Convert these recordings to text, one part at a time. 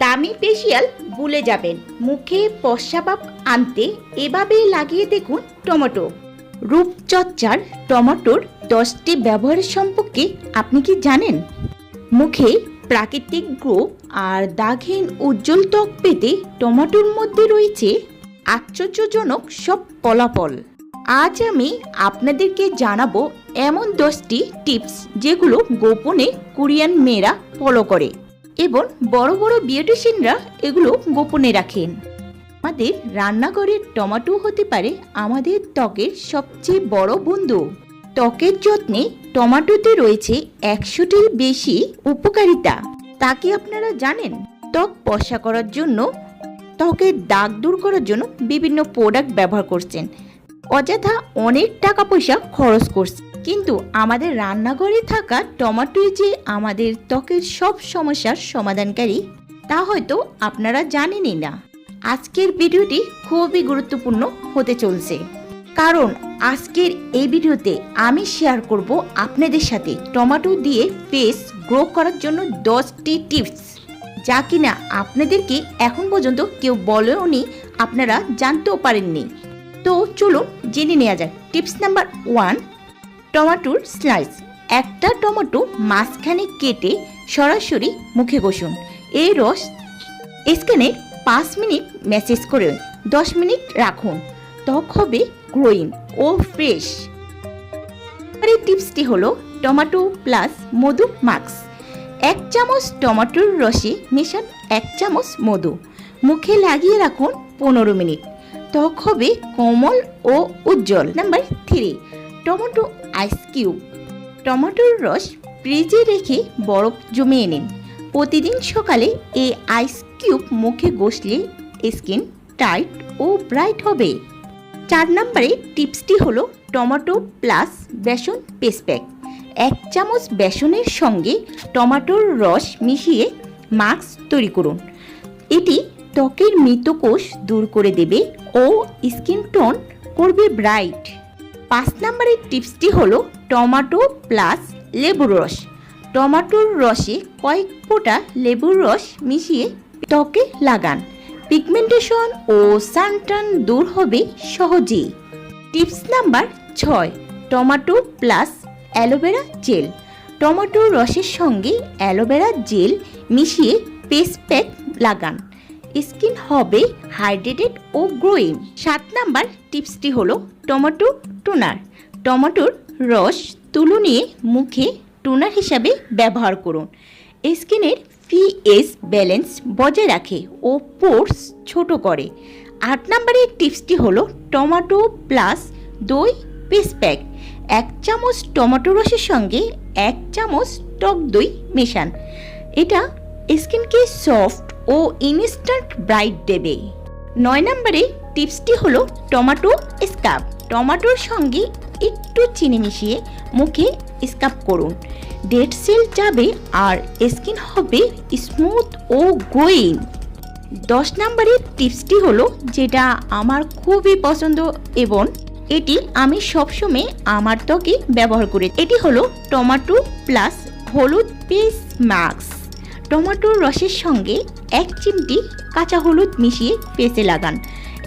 দামি ফেসিয়াল ভুলে যাবেন। মুখে পশ্চাপাপ আনতে এভাবে লাগিয়ে দেখুন টমেটো। রূপচর্চার টমেটোর দশটি ব্যবহারের সম্পর্কে আপনি কি জানেন? মুখে প্রাকৃতিক গ্লো আর দাগহীন উজ্জ্বল ত্বক পেতে টমেটোর মধ্যে রয়েছে আশ্চর্যজনক সব ফলাফল। আজ আমি আপনাদেরকে জানাব এমন দশটি টিপস যেগুলো গোপনে কোরিয়ান মেয়েরা ফলো করে। এবং বড় বড় বিউটিশিয়ানরা এগুলো গোপনে রাখেন। আমাদের রান্নাঘরের টমেটো হতে পারে আমাদের ত্বকের সবচেয়ে বড় বন্ধু। ত্বকের যত্নে টমেটোতে রয়েছে একশোটির বেশি উপকারিতা। তা কি আপনারা জানেন? ত্বক পশা করার জন্য, ত্বকের দাগ দূর করার জন্য বিভিন্ন প্রোডাক্ট ব্যবহার করছেন। অযথা অনেক টাকা পয়সা খরচ করছে কিন্তু আমাদের রান্নাঘরে থাকা টমাটোই যে আমাদের ত্বকের সব সমস্যার সমাধানকারী, তা হয়তো আপনারা জানেনই না। আজকের ভিডিওটি খুবই গুরুত্বপূর্ণ হতে চলছে। কারণ আজকের এই ভিডিওতে আমি শেয়ার করব আপনাদের সাথে টমেটো দিয়ে ফেস গ্রো করার জন্য দশটি টিপস যা কিনা আপনাদেরকে এখন পর্যন্ত কেউ বলেওনি, আপনারা জানতেও পারেননি। তো চলুন জেনে নেওয়া যাক। টিপস নাম্বার ওয়ান টমেটোর স্লাইস একটা টমেটো মাঝখানে কেটে সরাসরি মুখে বসুন। এই রস স্ক্যানে পাঁচ মিনিট ম্যাসেজ করে দশ মিনিট রাখুন। ত্বক হবে গ্রোয়িং ও ফ্রেশ। আর এই টিপসটি হলো টমেটো প্লাস মধু মাস্ক এক চামচ টমেটোর রসে মেশান এক চামচ মধু। মুখে লাগিয়ে রাখুন পনেরো মিনিট। ত্বক হবে কোমল ও উজ্জ্বল। Number three, tomato ice cube টমেটোর রস ফ্রিজে রেখে বরফ জমিয়ে নিন। প্রতিদিন সকালে এই আইস কিউব মুখে ঘষলে স্কিন টাইট ও ব্রাইট হবে। চার নম্বরে টিপসটি হলো টমেটো প্লাস বেসন পেস্ট প্যাক এক চামচ বেসনের সঙ্গে টমেটোর রস মিশিয়ে মাস্ক তৈরি করুন। এটি ত্বকের মৃত কোষ দূর করে দেবে ও স্কিন টোন করবে ব্রাইট পাঁচ নম্বরের টিপসটি হলো টমাটো প্লাস লেবুর রস। টমাটোর রসে কয়েক ফোঁটা লেবুর রস মিশিয়ে ত্বকে লাগান। পিগমেন্টেশন ও সানটান দূর হবে সহজেই। টিপস নাম্বার ছয়, tomato plus aloe vera gel. টমাটোর রসের সঙ্গে অ্যালোভেরা জেল মিশিয়ে পেস্ট প্যাক লাগান। স্কিন হবে হাইড্রেটেড ও গ্রোয়িং। সাত নাম্বার টিপসটি হলো টমেটো টোনার। টমেটোর রস তুলো নিয়ে মুখে টোনার হিসাবে ব্যবহার করুন। স্কিনের পিএস ব্যালেন্স বজায় রাখে ও পোর্স ছোট করে। আট নম্বরের টিপসটি হলো টমেটো প্লাস দই পেস্ট প্যাক। এক চামচ টমেটো রসের সঙ্গে এক চামচ টক দই মেশান। এটা স্কিনকে সফট ও ইনস্ট্যান্ট ব্রাইট দেবে। নয় নম্বরে টিপসটি হলো টমাটো স্কাব টমাটোর সঙ্গে একটু চিনি মিশিয়ে মুখে স্কাব করুন। ডেড সেল যাবে আর স্কিন হবে স্মুথ ও গ্রোয়িং দশ নম্বরের টিপসটি হলো যেটা আমার খুবই পছন্দ এবং এটি আমি সবসময় আমার ত্বকে ব্যবহার করি এটি হলো টমাটো প্লাস হলুদ পেস্ট মাস্ক। টমেটোর রসের সঙ্গে এক চিমটি কাঁচা হলুদ মিশিয়ে ফেসে লাগান।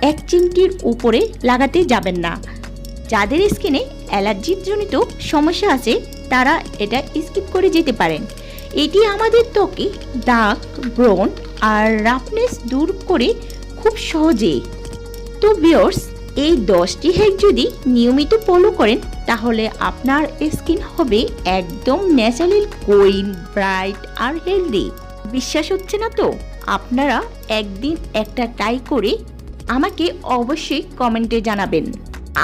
এক চিমটির উপরে লাগাতে যাবেন না। যাদের স্কিনে অ্যালার্জির জনিত সমস্যা আছে, তারা এটা স্কিপ করে যেতে পারেন। এটি আমাদের ত্বকে দাগ, ব্রণ আর রাফনেস দূর করে খুব সহজেই। তো বিয়র্স এই দশটি হ্যাক যদি নিয়মিত ফলো করেন তাহলে আপনার স্কিন হবে একদম ন্যাচারাল কোইন ব্রাইট আর হেলদি। বিশ্বাস হচ্ছে না তো? আপনারা একদিন একটা ট্রাই করে আমাকে অবশ্যই কমেন্টে জানাবেন।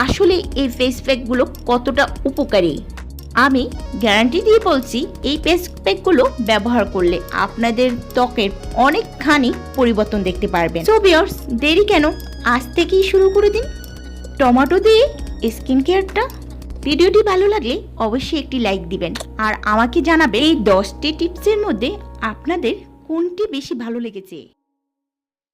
আসলে এই ফেস প্যাকগুলো কতটা উপকারী? আমি গ্যারান্টি দিয়ে বলছি, এই ফেস প্যাকগুলো ব্যবহার করলে আপনাদের ত্বকের অনেকখানি পরিবর্তন দেখতে পারবেন। দেরি কেন? আজ থেকেই শুরু করে দিন। টমেটো দিয়ে স্কিন কেয়ারটা ভিডিওটি ভালো লাগলে অবশ্যই একটি লাইক দিবেন। আর আমাকে জানাবে এই দশটি টিপসের মধ্যে আপনাদের কোনটি বেশি ভালো লেগেছে।